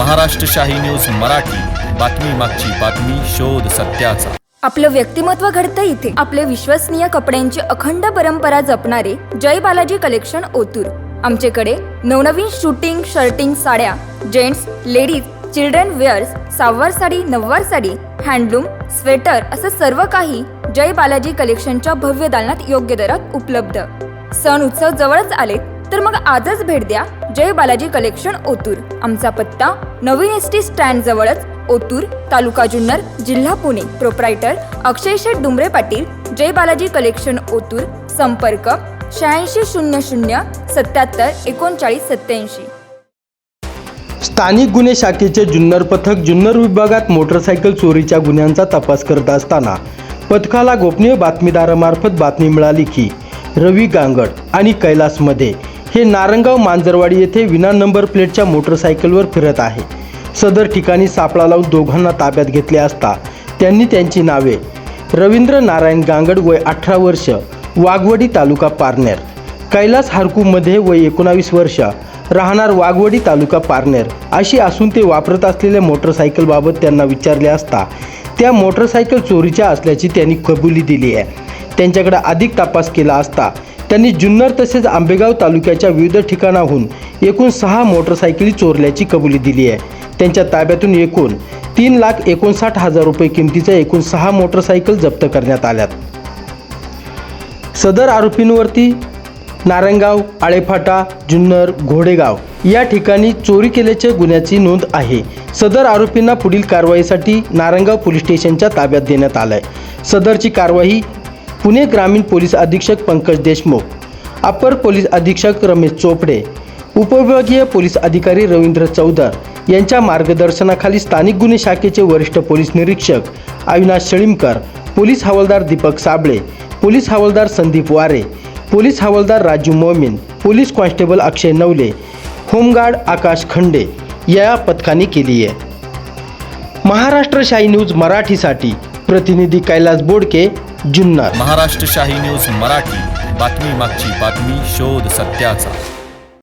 Maharashtrashahi news Marathi. बातमी मागची बातमी शोध सत्याचा. आपलं व्यक्तिमत्व घडतं इथे. आपले विश्वसनीय कपड्यांची अखंड परंपरा जपणारे जय बालाजी कलेक्शन ओतूर. आमच्याकडे नवनवीन शूटिंग शर्टिंग साड्या gents ladies children wears सहावार sari नववार sari handloom sweater असं सर्व काही जय बालाजी कलेक्शनच्या भव्य दालनात योग्य दरात उपलब्ध. सण उत्सव जवळच आले तर मग आजच भेट द्या. जय बालाजी कलेक्शन ओतूर. आमचा पत्ता नवीन एस टी स्टँड जवळच ओतूर तालुका जुन्नर जिल्हा पुणे. प्रोप्रायटर अक्षय शेठ डुंबरे पाटील. जय बालाजी कलेक्शन ओतूर. संपर्क शहाऐंशी शून्य शून्य सत्याहत्तर एकोणचाळीस सत्याऐंशी स्थानिक गुन्हे शाखेचे जुन्नर पथक जुन्नर विभागात मोटरसायकल चोरीच्या गुन्ह्यांचा तपास करत असताना पथकाला गोपनीय बातमीदारामार्फत बातमी मिळाली की रवी गांगड आणि कैलासमध्ये हे नारंगाव मांजरवाडी येथे विना नंबर प्लेटच्या मोटरसायकलवर फिरत आहे. सदर ठिकाणी सापळा लावून दोघांना ताब्यात घेतले असता त्यांनी त्यांची नावे रवींद्र नारायण गांगड वय अठरा वर्ष वाघवडी तालुका पारनेर. कैलास हारकूमध्ये वय एकोणावीस वर्ष राहणार वाघवडी तालुका पारनेर अशी असून ते वापरत असलेल्या मोटरसायकलबाबत त्यांना विचारले असता त्या मोटरसायकल चोरीच्या असल्याची त्यांनी कबुली दिली आहे. त्यांच्याकडे अधिक तपास केला असता त्यांनी जुन्नर तसेच आंबेगाव तालुक्याच्या विविध ठिकाणाहून एकूण सहा मोटरसायकली चोरल्याची कबुली दिली आहे. त्यांच्या ताब्यातून एकूण तीन लाख एकोणसाठ हजार रुपये किमतीच्या एकूण सहा मोटरसायकल जप्त करण्यात आल्यात. सदर आरोपींवरती नारंगाव आळेफाटा जुन्नर घोडेगाव या ठिकाणी चोरी केल्याच्या गुन्ह्याची नोंद आहे. सदर आरोपींना पुढील कारवाईसाठी नारंगाव पोलीस स्टेशनच्या ताब्यात देण्यात आलंय. सदरची कारवाई पुणे ग्रामीण पोलीस अधीक्षक पंकज देशमुख अपर पोलीस अधीक्षक रमेश चोपडे उपविभागीय पोलीस अधिकारी रवींद्र चौधर यांच्या मार्गदर्शनाखाली स्थानिक गुन्हे शाखेचे वरिष्ठ पोलीस निरीक्षक अविनाश शळीमकर पोलीस हवालदार दीपक साबळे पोलीस हवालदार संदीप वारे पोलीस हवालदार Raju Momin police constable Akshay Navale home guard Akash Khande या पथकाने केली आहे. महाराष्ट्र शाही न्यूज मराठीसाठी प्रतिनिधी कैलास बोडके जुन्नर. महाराष्ट्र शाही न्यूज मराठी. बातमी मागची बातमी शोध सत्याचा.